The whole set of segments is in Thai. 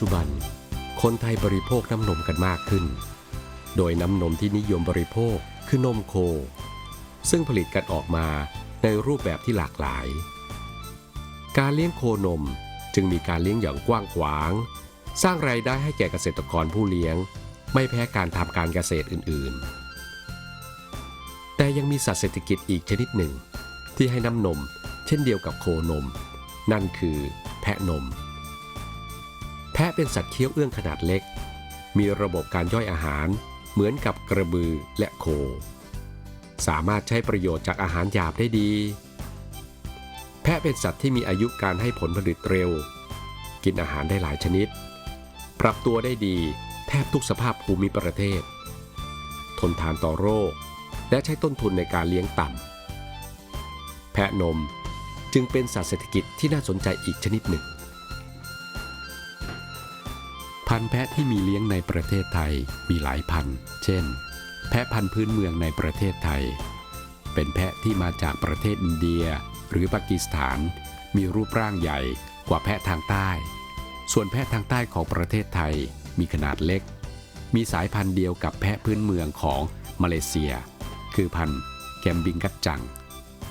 จุบัน คนไทยบริโภคน้ำนมกันมากขึ้น โดยน้ำนมที่นิยมบริโภคคือนมโค ซึ่งผลิตกันออกมาในรูปแบบที่หลากหลาย การเลี้ยงโคนมจึงมีการเลี้ยงอย่างกว้างขวาง สร้างรายได้ให้แก่เกษตรกรผู้เลี้ยง ไม่แพ้การทำการเกษตรอื่นๆ แต่ยังมีสัตว์เศรษฐกิจอีกชนิดหนึ่ง ที่ให้น้ำนม เช่นเดียวกับโคนม นั่นคือแพะนมะเป็นสัตว์เคี้ยวเอื้องขนาดเล็ก มีระบบการย่อยอาหารเหมือนกับกระบือและโค สามารถใช้ประโยชน์จากอาหารหยาบได้ดี แพะเป็นสัตว์ที่มีอายุการให้ผลผลิตเร็ว กินอาหารได้หลายชนิด ปรับตัวได้ดีแทบทุกสภาพภูมิประเทศ ทนทานต่อโรค และใช้ต้นทุนในการเลี้ยงต่ำแพะนมจึงเป็นสัตว์เศรษฐกิจที่น่าสนใจอีกชนิดหนึ่ง พันธุ์แพะที่มีเลี้ยงในประเทศไทยมีหลายพันธุ์เช่น แพะพันธุ์พื้นเมืองในประเทศไทย เป็นแพะที่มาจากประเทศอินเดีย หรือปากีสถาน มีรูปร่างใหญ่กว่าแพะทางใต้ ส่วนแพะทางใต้ของประเทศไทยมีขนาดเล็ก มีสายพันธุ์เดียวกับแพะพื้นเมืองของมาเลเซีย คือพันธุ์แกมบิงกัดจัง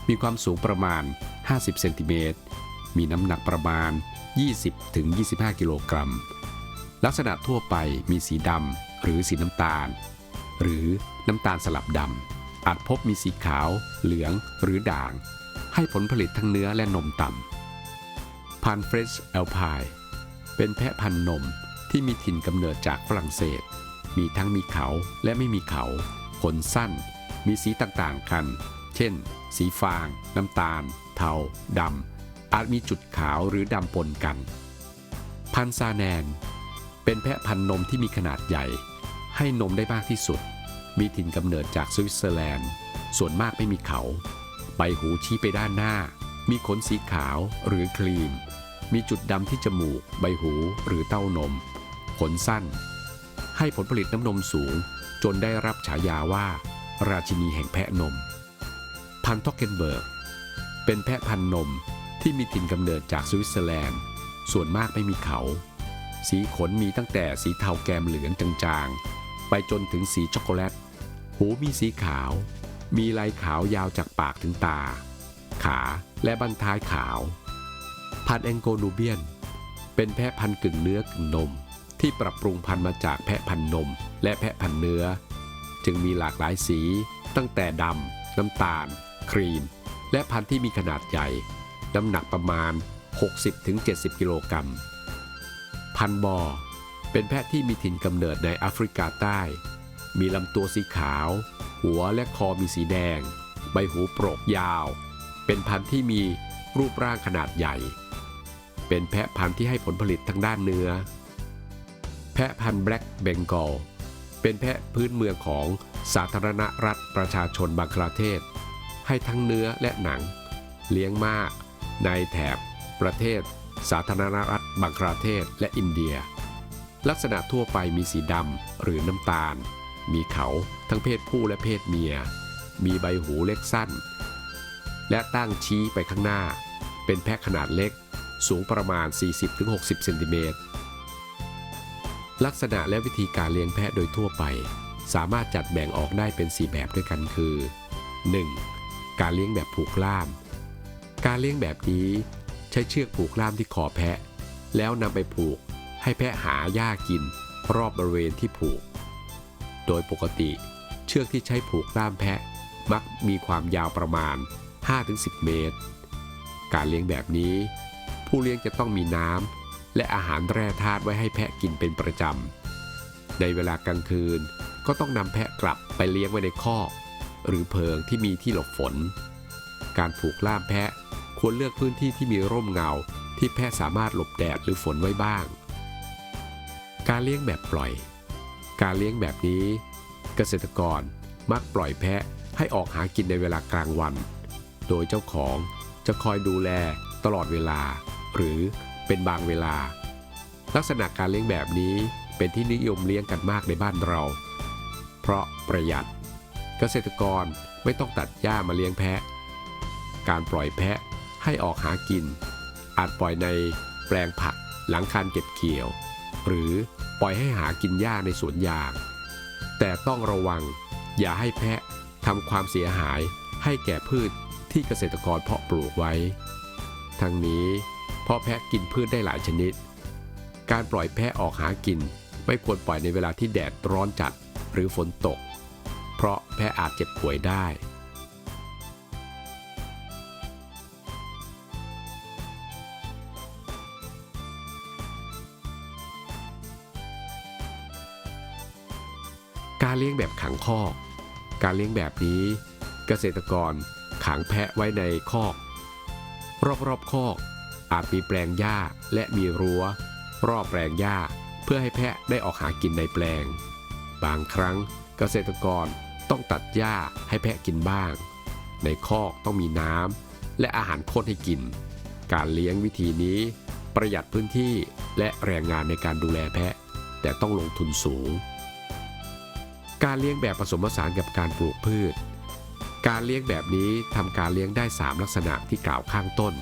มีความสูงประมาณ 50 เซนติเมตร มีน้ำหนักประมาณ 20-25 กิโลกรัม ลักษณะทั่วไปมีสีดำหรือสีน้ำตาล หรือน้ำตาลสลับดำอาจพบมีสีขาว เหลืองหรือด่าง ให้ผลผลิตทั้งเนื้อและนมต่ำพันเฟรชแอลพายเป็นแพะพันนมที่มีถิ่นกำเนิดจากฝรั่งเศส มีทั้งมีเขาและไม่มีเขา ขนสั้น มีสีต่างๆกัน เช่น สีฟาง น้ำตาล เทาดำอาจมีจุดขาวหรือดำปนกัน พันซาแนน เป็นแพะพันนมที่มีขนาดใหญ่ ให้นมได้มากที่สุด มีถิ่นกำเนิดจากสวิตเซอร์แลนด์ ส่วนมากไม่มีเขา ใบหูชี้ไปด้านหน้า มีขนสีขาวหรือครีม มีจุดดำที่จมูก ใบหูหรือเต้านม ขนสั้น ให้ผลผลิตน้ำนมสูง จนได้รับฉายาว่า ราชินีแห่งแพะนม พันท็อกเกนเบิร์ก เป็นแพะพันนมที่มีถิ่นกำเนิดจากสวิตเซอร์แลนด์ ส่วนมากไม่มีเขา สีขนมีตั้งแต่สีเทาแกมเหลืองจางๆ ไปจนถึงสีช็อกโกแลต หูมีสีขาว มีลายขาวยาวจากปากถึงตา ขาและบั้นท้ายขาว พันธุ์แองโกนูเบียน เป็นแพะพันกึ่งเนื้อกึ่งนม ที่ปรับปรุงพันธุ์มาจากแพะพันนม และแพะพันเนื้อ จึงมีหลากหลายสี ตั้งแต่ดำน้ำตาล ครีม และพันธุ์ที่มีขนาดใหญ่ น้ำหนักประมาณ 60-70 กิโลกรัม พันธุ์บอเป็นแพะที่มีถิ่นกำเนิดในแอฟริกาใต้ มีลำตัวสีขาว หัวและคอมีสีแดง ใบหูโปรกยาว เป็นพันธุ์ที่มีรูปร่างขนาดใหญ่ เป็นแพะพันธุ์ที่ให้ผลผลิตทางด้านเนื้อ แพะพันธุ์แบล็กเบงกอล เป็นแพะพื้นเมืองของสาธารณรัฐประชาชนบังคลาเทศ ให้ทั้งเนื้อและหนัง เลี้ยงมาก ในแถบประเทศสาธารณรัฐ บังคลาเทศและอินเดีย ลักษณะทั่วไปมีสีดำหรือน้ำตาล มีเขาทั้งเพศผู้และเพศเมีย มีใบหูเล็กสั้น และตั้งชี้ไปข้างหน้า เป็นแพะขนาดเล็ก สูงประมาณ 40-60 เซนติเมตรลักษณะและวิธีการเลี้ยงแพะโดยทั่วไป สามารถจัดแบ่งออกได้เป็น 4 แบบด้วยกันคือ 1. การเลี้ยงแบบผูกล่าม การเลี้ยงแบบนี้ใช้เชือกผูกล่ามที่คอแพะ แล้วนำไปผูกให้แพะหาหญ้ากินรอบบริเวณที่ผูก โดยปกติเชือกที่ใช้ผูกล่ามแพะมักมีความยาวประมาณ 5-10 เมตร การเลี้ยงแบบนี้ ผู้เลี้ยงจะต้องมีน้ำและอาหารแร่ธาตุไว้ให้แพะกินเป็นประจำ ในเวลากลางคืนก็ต้องนำแพะกลับไปเลี้ยงไว้ในคอกหรือเพิงที่มีที่หลบฝน การผูกล่ามแพะ ควรเลือกพื้นที่ที่มีร่มเงา ที่แพะสามารถหลบแดดหรือฝนไว้บ้าง การเลี้ยงแบบปล่อย การเลี้ยงแบบนี้ เกษตรกรมักปล่อยแพะให้ออกหากินในเวลากลางวัน โดยเจ้าของจะคอยดูแลตลอดเวลา หรือเป็นบางเวลา ลักษณะการเลี้ยงแบบนี้เป็นที่นิยมเลี้ยงกันมากในบ้านเรา เพราะประหยัด เกษตรกรไม่ต้องตัดหญ้ามาเลี้ยงแพะ การปล่อยแพะ ให้ออกหากิน อาจปล่อยในแปลงผักหลังการเก็บเกี่ยว หรือปล่อยให้หากินหญ้าในสวนยาง แต่ต้องระวังอย่าให้แพะทำความเสียหายให้แก่พืชที่เกษตรกรเพาะปลูกไว้ ทั้งนี้เพราะแพะกินพืชได้หลายชนิด การปล่อยแพะออกหากินไม่ควรปล่อยในเวลาที่แดดร้อนจัดหรือฝนตก เพราะแพะอาจเจ็บป่วยได้ การเลี้ยงแบบขังคอก การเลี้ยงแบบนี้เกษตรกรขังแพะไว้ในคอก รอบๆคอกอาจมีแปลงหญ้าและมีรั้ว รอบแปลงหญ้าเพื่อให้แพะได้ออกหากินในแปลง บางครั้งเกษตรกรต้องตัดหญ้าให้แพะกินบ้าง ในคอกต้องมีน้ำและอาหารข้นให้กิน การเลี้ยงวิธีนี้ประหยัดพื้นที่และแรงงานในการดูแลแพะ แต่ต้องลงทุนสูง การเลี้ยงแบบผสมผสานกับการปลูกพืช การเลี้ยงแบบนี้ทำการเลี้ยงได้ 3 ลักษณะที่กล่าวข้างต้น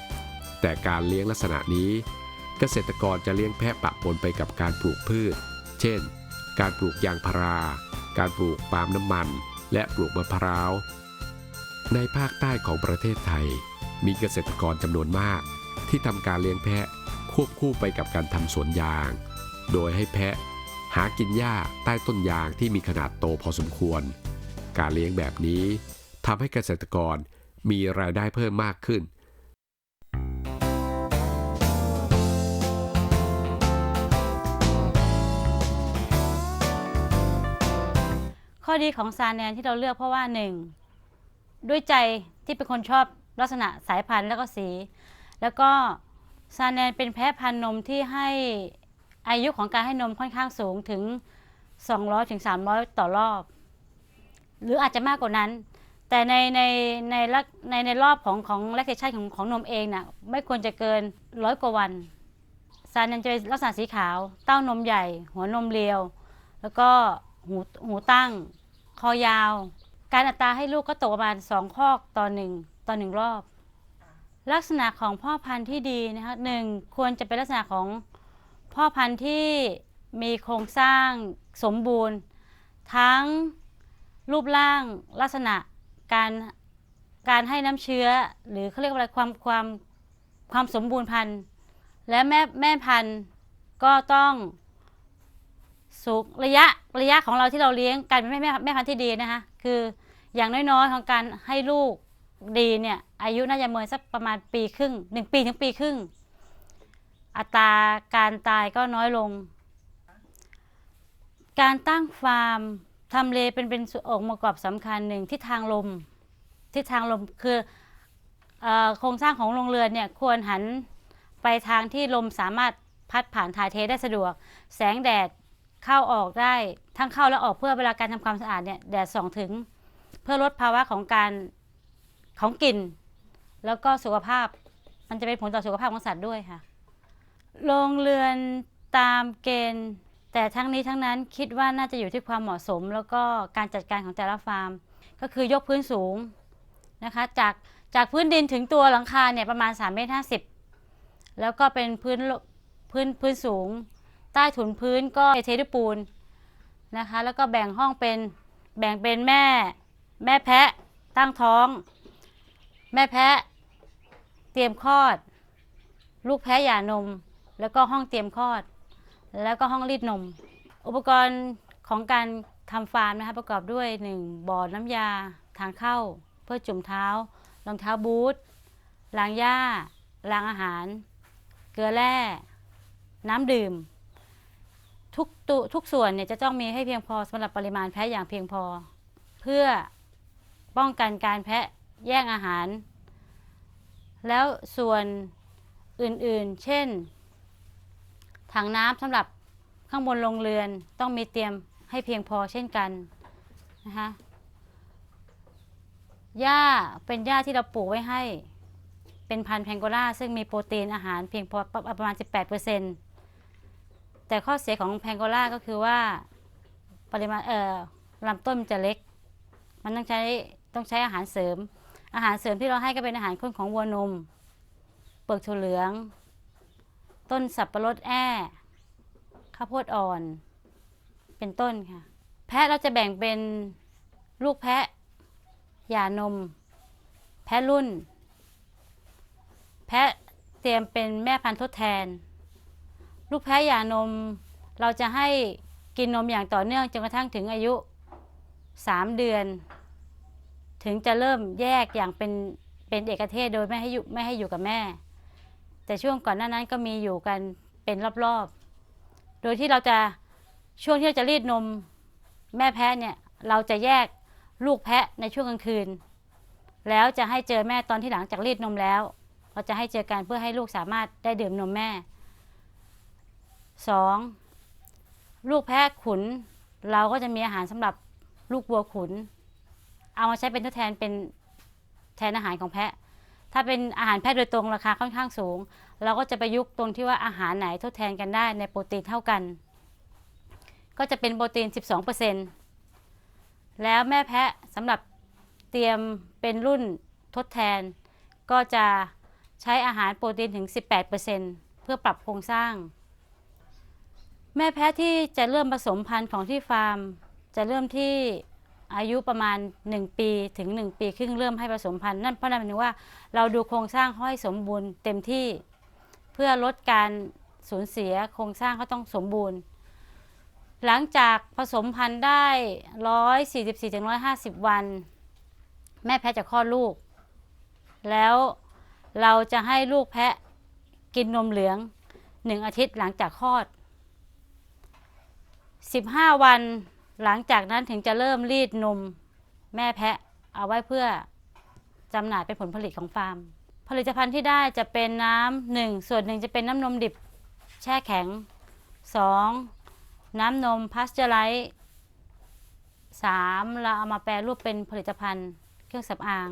แต่การเลี้ยงลักษณะนี้ เกษตรกรจะเลี้ยงแพะปะปนไปกับการปลูกพืช เช่น การปลูกยางพารา การปลูกปาล์มน้ำมัน และปลูกมะพร้าว ในภาคใต้ของประเทศไทย มีเกษตรกรจำนวนมาก ที่ทำการเลี้ยงแพะควบคู่ไปกับการทำสวนยาง โดยให้แพะ หากินหญ้าใต้ต้นยางที่มีขนาดโตพอสมควร การเลี้ยงแบบนี้ทำให้เกษตรกรมีรายได้เพิ่มมากขึ้น ข้อดีของซาแนนที่เราเลือกเพราะว่าหนึ่งด้วยใจที่เป็นคนชอบลักษณะสายพันธุ์แล้วก็สี แล้วก็ซาแนนเป็นแพะพันธุ์นมที่ให้ อายุของการให้นมค่อนข้างสูงถึง 200ถึง300 ต่อรอบ หรืออาจจะมากกว่านั้น แต่ในในในลักในในรอบของของแลคเทชันของของนมเองน่ะไม่ควรจะเกินร้อยกว่าวันซาแนนจะเป็นลักษณะสีขาว เต้านมใหญ่ หัวนมเรียว แล้วก็หูหูตั้ง คอยาว การอัตราให้ลูกก็ตกประมาณ2คอกต่อหนึ่งต่อหนึ่งรอบ ลักษณะของพ่อพันธุ์ที่ดีนะคะหนึ่งควรจะเป็นลักษณะของ พ่อพันธุ์ที่มีโครงสร้างสมบูรณ์ ทั้งรูปร่างลักษณะการการให้น้ำเชื้อ หรือเขาเรียกว่าอะไรความความความสมบูรณ์พันธุ์ และแม่แม่พันธุ์ก็ต้องสูงระยะระยะของเราที่เราเลี้ยงการเป็นแม่แม่แม่พันธุ์ที่ดีนะคะคืออย่างน้อยๆของการให้ลูกดีเนี่ยอายุน่าจะเมินสักประมาณปีครึ่งหนึ่งปีถึงปีครึ่ง อัตราการตายก็น้อยลง การตั้งฟาร์มทำเลเป็นเป็นองค์ประกอบสำคัญหนึ่งทิศทางลมทิศทางลมคืออโครงสร้างของโรงเรือนเนี่ยควรหันไปทางที่ลมสามารถพัดผ่านถ่ายเทได้สะดวก แสงแดดเข้าออกได้ทั้งเข้าและออกเพื่อเวลาการทำความสะอาดเนี่ยแดดส่องถึง เพื่อลดภาวะของการของกลิ่น แล้วก็สุขภาพมันจะเป็นผลต่อสุขภาพของสัตว์ด้วยค่ะ โรงเรือนตามเกณฑ์ แต่ทั้งนี้ทั้งนั้นคิดว่าน่าจะอยู่ที่ความเหมาะสม แล้วก็การจัดการของแต่ละฟาร์ม ก็คือยกพื้นสูงนะคะ จากจากพื้นดินถึงตัวหลังคาเนี่ยประมาณ3เมตร50 แล้วก็เป็นพื้นพื้นพื้นสูง ใต้ถุนพื้นก็เทด้วยปูนนะคะ แล้วก็แบ่งห้องเป็นแบ่งเป็นแม่แม่แพะตั้งท้อง แม่แพะเตรียมคลอด ลูกแพะหย่านม แล้วก็ห้องเตรียมคลอด แล้วก็ห้องรีดนม อุปกรณ์ของการทำฟาร์มนะคะประกอบด้วย 1. บ่อน้ำยา ทางเข้า เพื่อจุ่มเท้า รองเท้าบูทล้างหญ้าล้างอาหาร เกลือแร่ น้ำดื่ม ทุกตุทุกส่วนเนี่ยจะต้องมีให้เพียงพอสำหรับปริมาณแพะอย่างเพียงพอ เพื่อป้องกันการแพะแย่งอาหาร แล้วส่วนอื่นๆ เช่น ถังน้ำสำหรับข้างบนโรงเรือนต้องมีเตรียมให้เพียงพอเช่นกันนะคะหญ้าเป็นหญ้าที่เราปลูกไว้ให้ เป็นพันธุ์แพงโกล่าซึ่งมีโปรตีนอาหารเพียงพอประมาณ 18%แต่ข้อเสียของแพงโกล่าก็คือว่าปริมาณเอ่อลำต้นมันจะเล็ก มันต้องใช้ต้องใช้อาหารเสริม อาหารเสริมที่เราให้ก็เป็นอาหารข้นของวัวนม เปลือกถั่วเหลือง ต้นสับปะรดแอ้ข้าวโพดอ่อน เป็นต้นค่ะ แพะเราจะแบ่งเป็นลูกแพะหย่านม แพะรุ่น แพะเตรียมเป็นแม่พันธุ์ทดแทน ลูกแพะหย่านม เราจะให้กินนมอย่างต่อเนื่องจนกระทั่งถึงอายุ 3 เดือน ถึงจะเริ่มแยกอย่างเป็นเป็นเอกเทศโดยไม่ให้อยู่ไม่ให้อยู่กับแม่ แต่ช่วงก่อนหน้านั้นก็มีอยู่กันเป็นรอบๆ โดยที่เราจะช่วงที่เราจะรีดนมแม่แพะเนี่ยเราจะแยกลูกแพะในช่วงกลางคืน แล้วจะให้เจอแม่ตอนที่หลังจากรีดนมแล้วเราจะให้เจอกันเพื่อให้ลูกสามารถได้ดื่มนมแม่สองลูกแพะขุน เราก็จะมีอาหารสำหรับลูกวัวขุน เอามาใช้เป็นทดแทนเป็นแทนอาหารของแพะ ถ้าเป็นอาหารแพะโดยตรงราคาค่อนข้างสูง เราก็จะประยุกต์ตรงที่ว่าอาหารไหนทดแทนกันได้ในโปรตีนเท่ากัน ก็จะเป็นโปรตีน 12%แล้วแม่แพะสำหรับเตรียมเป็นรุ่นทดแทน ก็จะใช้อาหารโปรตีนถึง 18%เพื่อปรับโครงสร้าง แม่แพะที่จะเริ่มผสมพันธุ์ของที่ฟาร์ม จะเริ่มที่ อายุประมาณ 1 ปีถึง 1 ปีครึ่งเริ่มให้ผสมพันธุ์นั่นเพราะนั่นหมายถึงว่าเราดูโครงสร้างเขาให้สมบูรณ์เต็มที่เพื่อลดการสูญเสียโครงสร้างเขาต้องสมบูรณ์ หลังจากผสมพันธุ์ได้ 144ถึง150 วัน แม่แพะจะคลอดลูก แล้วเราจะให้ลูกแพะกินนมเหลือง 1 อาทิตย์หลังจากคลอด 15 วัน หลังจากนั้นถึงจะเริ่มรีดนมแม่แพะเอาไว้เพื่อจำหน่ายเป็นผลผลิตของฟาร์ม ผลิตภัณฑ์ที่ได้จะเป็นน้ำหนึ่งส่วนหนึ่งจะเป็นน้ำนมดิบแช่แข็ง 2. น้ำนมพาสเจอร์ไลท์สามเราเอามาแปรรูปเป็นผลิตภัณฑ์เครื่องสำอาง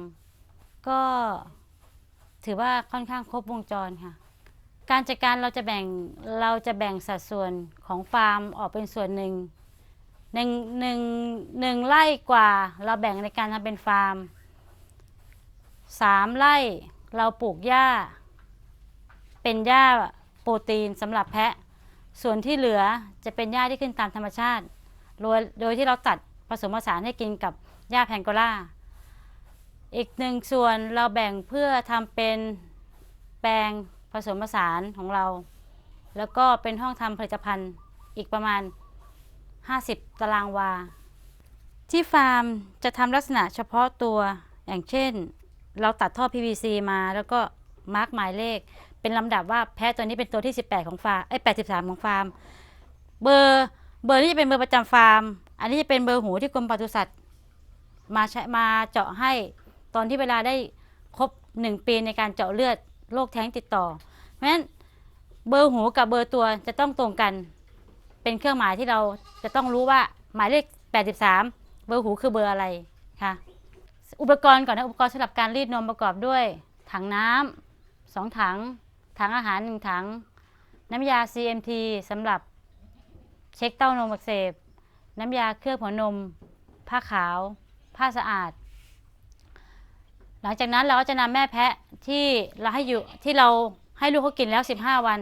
ก็ถือว่าค่อนข้างครบวงจรค่ะ การจัดการเราจะแบ่งเราจะแบ่งสัดส่วนของฟาร์มออกเป็นส่วนหนึ่ง หนึ่งหนึ่งหนึ่งไร่กว่าเราแบ่งในการทำเป็นฟาร์มสามไร่เราปลูกหญ้า เป็นหญ้าโปรตีนสำหรับแพะ ส่วนที่เหลือจะเป็นหญ้าที่ขึ้นตามธรรมชาติ โดยโดยที่เราตัดผสมผสานให้กินกับหญ้าแพงโกล่า อีกหนึ่งส่วนเราแบ่งเพื่อทำเป็นแปลงผสมผสานของเรา แล้วก็เป็นห้องทำผลิตภัณฑ์อีกประมาณ 50 ตารางวา ที่ฟาร์มจะทำลักษณะเฉพาะตัวอย่างเช่น เราตัดท่อ PVC มาแล้วก็มาร์กหมายเลข เป็นลำดับว่าแพะตัวนี้เป็นตัวที่ 18 ของฟาร์มไอ้83 ของฟาร์ม เบอร์เบอร์นี้จะเป็นเบอร์ประจำฟาร์ม อันนี้จะเป็นเบอร์หูที่กรมปศุสัตว์มาใช้มาเจาะให้ตอนที่เวลาได้ครบ 1 ปีในการเจาะเลือดโรคแท้งติดต่อ เพราะฉะนั้นเบอร์หูกับเบอร์ตัวจะต้องตรงกัน เป็นเครื่องหมายที่เราจะต้องรู้ว่าหมายเลข 83 เบอร์หูคือเบอร์อะไรค่ะ อุปกรณ์ก่อนนะอุปกรณ์สำหรับการรีดนมประกอบด้วย ถังน้ำสองถัง ถังอาหารหนึ่งถัง น้ำยา CMT สำหรับเช็คเต้านมอักเสบ น้ำยาเคลือบหัวนม ผ้าขาว ผ้าสะอาด หลังจากนั้นเราก็จะนำแม่แพะที่เราให้อยู่ที่เราให้ลูกเขากินแล้ว 15 วัน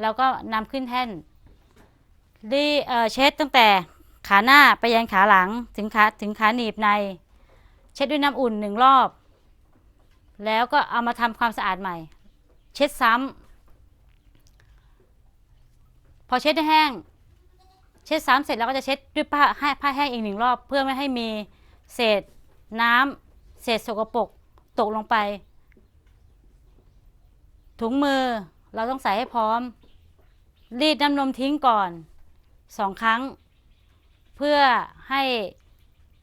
เราก็นำขึ้นแท่น รีเช็ดตั้งแต่ขาหน้าไปยันขาหลังถึงขาถึงขาหนีบใน เช็ดด้วยน้ำอุ่นหนึ่งรอบ แล้วก็เอามาทำความสะอาดใหม่ เช็ดซ้ำพอเช็ดให้แห้ง เช็ดซ้ำเสร็จแล้วก็จะเช็ดด้วยผ้าให้ผ้าแห้งอีกหนึ่งรอบ เพื่อไม่ให้มีเศษน้ำเศษสกปรกตกลงไป ถุงมือเราต้องใส่ให้พร้อม รีดน้ำนมทิ้งก่อน สองครั้ง เพื่อให้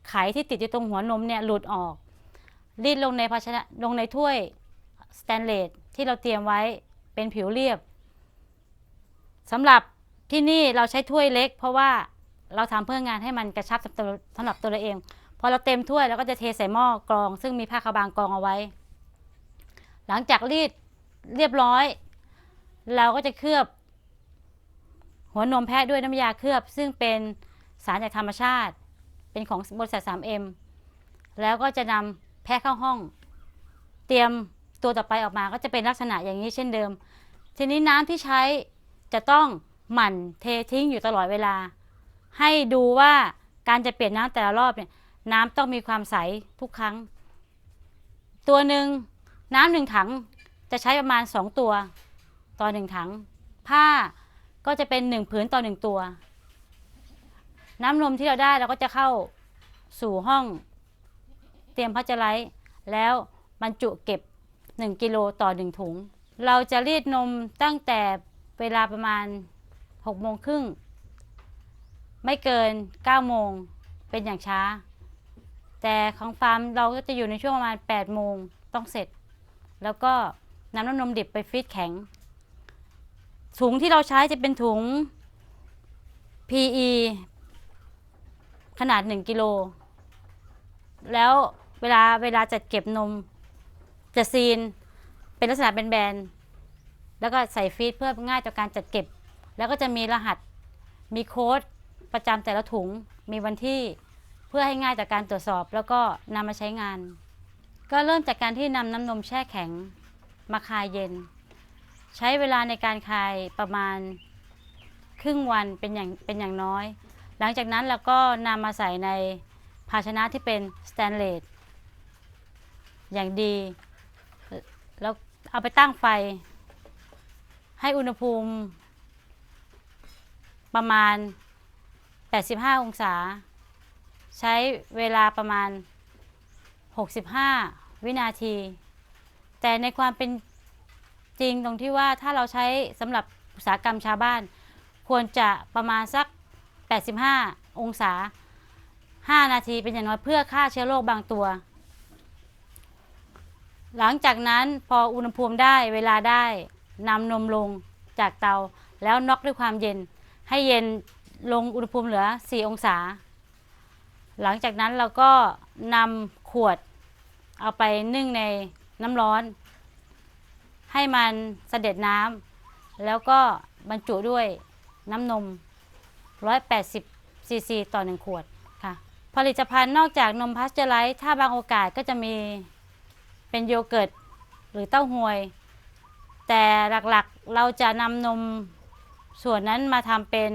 ไขที่ติดอยู่ตรงหัวนมเนี่ยหลุดออก รีดลงในภาชนะลงในถ้วยสแตนเลสที่เราเตรียมไว้เป็นผิวเรียบสำหรับที่นี่เราใช้ถ้วยเล็ก เพราะว่าเราทำเพื่องานให้มันกระชับสำหรับตัวเราเองพอเราเต็มถ้วยเราก็จะเทใส่หม้อกรอง ซึ่งมีผ้าขาวบางกรองเอาไว้ หลังจากรีดเรียบร้อย เราก็จะเคลือบ หัวนมแพะด้วยน้ำยาเคลือบ ซึ่งเป็นสารจากธรรมชาติ เป็นของบริษัท 3M แล้วก็จะนำแพะเข้าห้อง เตรียมตัวต่อไปออกมาก็จะเป็นลักษณะอย่างนี้เช่นเดิม ทีนี้น้ำที่ใช้จะต้องหมั่นเททิ้งอยู่ตลอดเวลา ให้ดูว่าการจะเปลี่ยนน้ำแต่ละรอบเนี่ยน้ำต้องมีความใสทุกครั้ง ตัวหนึ่งน้ำหนึ่งถังจะใช้ประมาณ 2 ตัว ต่อหนึ่งถัง ผ้า ก็จะเป็นหนึ่งผืนต่อหนึ่งตัว น้ำนมที่เราได้เราก็จะเข้าสู่ห้องเตรียมพัชไลท์แล้วบรรจุเก็บ 1 กิโลต่อ 1 ถุง เราจะรีดนมตั้งแต่เวลาประมาณ6โมงครึ่ง ไม่เกิน9โมงเป็นอย่างช้า แต่ของฟาร์มเราก็จะอยู่ในช่วงประมาณ8โมงต้องเสร็จ แล้วก็นำน้ำนมดิบไปฟีดแข็ง ถุงที่เราใช้จะเป็นถุง PE ขนาด 1 กิโล แล้วเวลาเวลาจัดเก็บนม จะซีน เป็นลักษณะเป็นแบน แล้วก็ใส่ฟีดเพื่อง่ายต่อการจัดเก็บ แล้วก็จะมีรหัส มีโค้ดประจำแต่ละถุง มีวันที่ เพื่อให้ง่ายต่อการตรวจสอบ แล้วก็นำมาใช้งาน ก็เริ่มจากการที่นำน้ำนมแช่แข็ง มาคายเย็น ใช้เวลาในการคายประมาณครึ่งวันเป็นอย่างเป็นอย่างน้อย หลังจากนั้นเราก็นำมาใส่ในภาชนะที่เป็นสแตนเลสอย่างดี แล้วเอาไปตั้งไฟ ให้อุณหภูมิ ประมาณ 85 องศา ใช้เวลาประมาณ 65 วินาที แต่ในความเป็น จริงตรงที่ว่าถ้าเราใช้สำหรับอุตสาหกรรมชาวบ้าน ควรจะประมาณสัก 85 องศา 5 นาทีเป็นอย่างน้อยเพื่อฆ่าเชื้อโรคบางตัว หลังจากนั้นพออุณหภูมิได้เวลาได้นำนมลงจากเตา แล้วน็อกด้วยความเย็น ให้เย็นลงอุณหภูมิเหลือ 4 องศา หลังจากนั้นเราก็นำขวดเอาไปนึ่งในน้ำร้อน ให้มันเสด็จน้ำแล้วก็บรรจุด้วยน้ำนม 180ซีซีต่อ 1 ขวดค่ะ ผลิตภัณฑ์นอกจากนมพาสเจอร์ไลท์ถ้าบางโอกาสก็จะมีเป็นโยเกิร์ตหรือเต้าหวย แต่หลักๆเราจะนำนมส่วนนั้นมาทำเป็น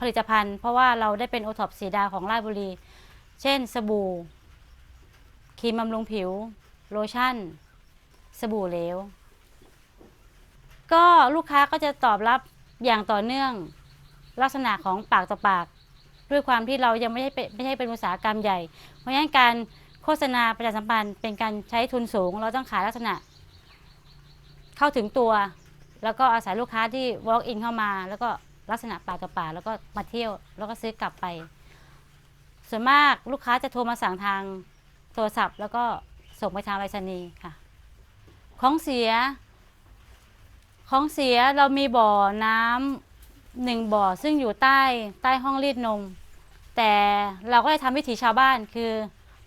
ผลิตภัณฑ์ เพราะว่าเราได้เป็นโอท็อปสีดาของราชบุรี เช่นสบู่ครีมบำรุงผิว โลชั่น สบู่เหลว ก็ลูกค้าก็จะตอบรับอย่างต่อเนื่อง ลักษณะของปากต่อปาก ด้วยความที่เรายังไม่ใช่ไม่ใช่เป็นอุตสาหกรรมใหญ่ เพราะฉะนั้นการโฆษณาประชาสัมพันธ์เป็นการใช้ทุนสูง เราต้องขายลักษณะ เข้าถึงตัว แล้วก็อาศัยลูกค้าที่ walk in เข้ามา แล้วก็ลักษณะปากต่อปากแล้วก็มาเที่ยว แล้วก็ซื้อกลับไป ส่วนมากลูกค้าจะโทรมาสั่งทางโทรศัพท์ แล้วก็ส่งไปทางไปรษณีย์ค่ะ ของเสีย ของเสียเรามีบ่อน้ำหนึ่งบ่อซึ่งอยู่ใต้ใต้ห้องรีดนม แต่เราก็จะทำวิถีชาวบ้านคือ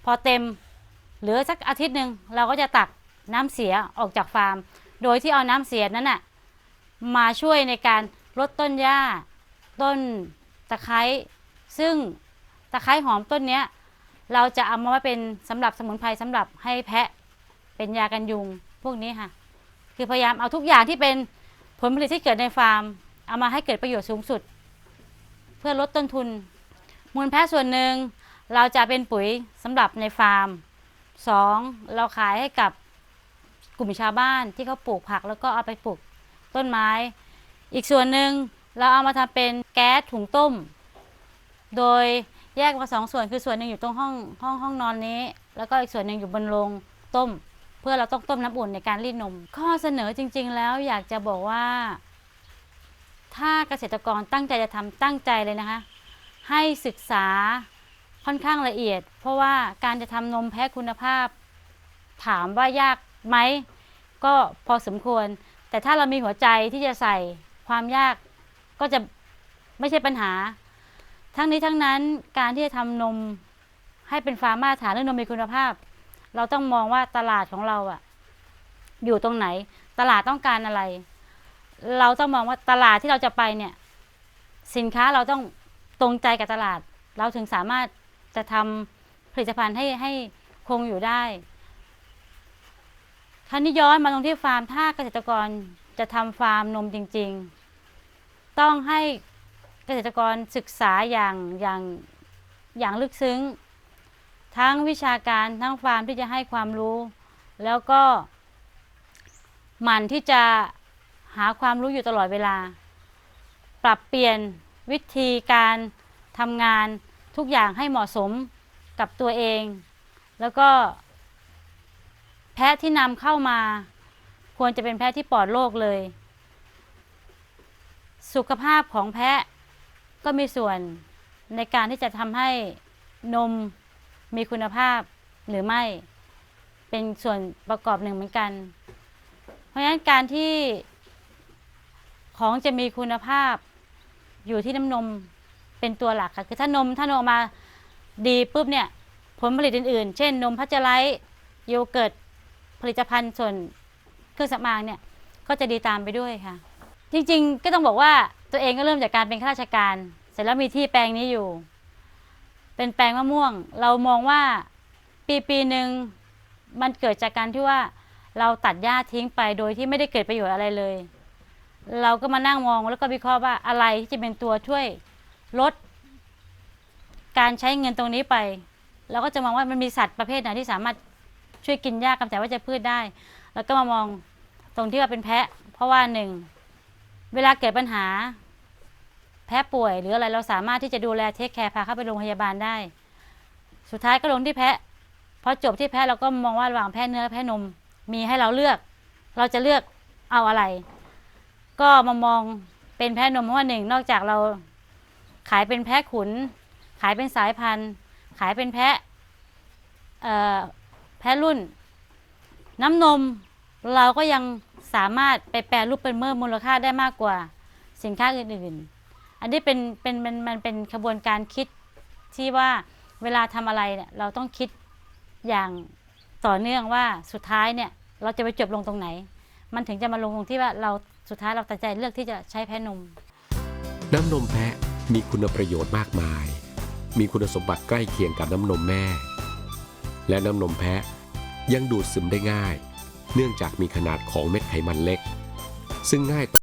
พอเต็มเหลือสักอาทิตย์หนึ่งเราก็จะตักน้ำเสียออกจากฟาร์ม โดยที่เอาน้ำเสียนั้นน่ะมาช่วยในการลดต้นหญ้า ต้นตะไคร้ซึ่งตะไคร้หอมต้นเนี้ยเราจะเอามาไว้เป็นสำหรับสมุนไพรสำหรับให้แพะเป็นยากันยุงพวกนี้ค่ะ คือพยายามเอาทุกอย่างที่เป็นผลผลิตที่เกิดในฟาร์ม เอามาให้เกิดประโยชน์สูงสุด เพื่อลดต้นทุน มูลแพะส่วนหนึ่งเราจะเป็นปุ๋ยสำหรับในฟาร์มสองเราขายให้กับกลุ่มชาวบ้านที่เขาปลูกผักแล้วก็เอาไปปลูกต้นไม้ อีกส่วนหนึ่งเราเอามาทำเป็นแก๊สถุงต้ม โดยแยกมาสองส่วนคือส่วนหนึ่งอยู่ตรงห้องห้องห้องนอนนี้ แล้วก็อีกส่วนหนึ่งอยู่บนโรงต้ม เพื่อเราต้องต้มน้ำอุ่นในการรีดนม ข้อเสนอจริง ๆ แล้วอยากจะบอกว่า ถ้าเกษตรกรตั้งใจจะทำตั้งใจเลยนะคะ ให้ศึกษาค่อนข้างละเอียด เพราะว่าการจะทำนมแพะคุณภาพ ถามว่ายากไหมก็พอสมควร แต่ถ้าเรามีหัวใจที่จะใส่ความยากก็จะไม่ใช่ปัญหา ทั้งนี้ทั้งนั้นการที่จะทำนมให้เป็นฟาร์มมาตรฐานเรื่องนมมีคุณภาพ เราต้องมองว่าตลาดของเราอะอยู่ตรงไหน ตลาดต้องการอะไร เราต้องมองว่าตลาดที่เราจะไปเนี่ย สินค้าเราต้องตรงใจกับตลาด เราถึงสามารถจะทำผลิตภัณฑ์ให้ให้คงอยู่ได้ครานี้ย้อนมาตรงที่ฟาร์มถ้าเกษตรกรจะทำฟาร์มนมจริง ๆ ต้องให้เกษตรกรศึกษาอย่างอย่างอย่างลึกซึ้ง ทั้งวิชาการทั้งฟาร์มที่จะให้ความรู้ แล้วก็หมั่นที่จะหาความรู้อยู่ตลอดเวลา ปรับเปลี่ยนวิธีการทำงานทุกอย่างให้เหมาะสมกับตัวเอง แล้วก็ แพะที่นำเข้ามา ควรจะเป็นแพะที่ปลอดโรคเลย สุขภาพของแพะก็มีส่วนในการที่จะทำให้นม มีคุณภาพหรือไม่ เป็นส่วนประกอบหนึ่งเหมือนกัน เพราะฉะนั้นการที่ของจะมีคุณภาพอยู่ที่น้ำนมเป็นตัวหลักค่ะคือถ้านมถ้านมออกมาดีปุ๊บเนี่ยผลผลิตอื่นๆ เช่น นมพัชเจอร์ไลท์โยเกิร์ตผลิตภัณฑ์ส่วนเครื่องสำอางเนี่ยก็จะดีตามไปด้วยค่ะ จริงๆ ก็ต้องบอกว่าตัวเองก็เริ่มจากการเป็นข้าราชการ เสร็จแล้วมีที่แปลงนี้อยู่ เป็นแปลงมะม่วง เรามองว่าปีปีหนึ่งมันเกิดจากการที่ว่าเราตัดหญ้าทิ้งไปโดยที่ไม่ได้เกิดประโยชน์อะไรเลย เราก็มานั่งมองแล้วก็วิเคราะห์ว่าอะไรที่จะเป็นตัวช่วยลด การใช้เงินตรงนี้ไป เราก็จะมองว่ามันมีสัตว์ประเภทไหนที่สามารถช่วยกินหญ้ากำจัดวัชพืชได้ แล้วก็มามองตรงที่ว่าเป็นแพะ เพราะว่าหนึ่งเวลาเกิดปัญหา แพะป่วยหรืออะไรเราสามารถที่จะดูแลเทคแคร์พาเข้าไปโรงพยาบาลได้ สุดท้ายก็ลงที่แพะพอจบที่แพะเราก็มองว่าระหว่างแพะเนื้อแพะนม มีให้เราเลือก เราจะเลือกเอาอะไร ก็มามองเป็นแพะนมเพราะว่าหนึ่งนอกจากเราขายเป็นแพะขุน ขายเป็นสายพันธุ์ ขายเป็นแพะแพะรุ่น น้ำนมเราก็ยังสามารถไปแปรรูปเป็นเมื่อมูลค่าได้มากกว่าสินค้าอื่นๆ อันนี้เป็นเป็นมันมันเป็นขบวนการคิดที่ว่าเวลาทำอะไรเนี่ยเราต้องคิดอย่างต่อเนื่องว่าสุดท้ายเนี่ยเราจะไปจบลงตรงไหน มันถึงจะมาลงตรงที่ว่าเราสุดท้ายเราตัดใจเลือกที่จะใช้แพะนม น้ำนมแพะมีคุณประโยชน์มากมาย มีคุณสมบัติใกล้เคียงกับน้ำนมแม่ และน้ำนมแพะยังดูดซึมได้ง่าย เนื่องจากมีขนาดของเม็ดไขมันเล็ก ซึ่งง่ายต่อ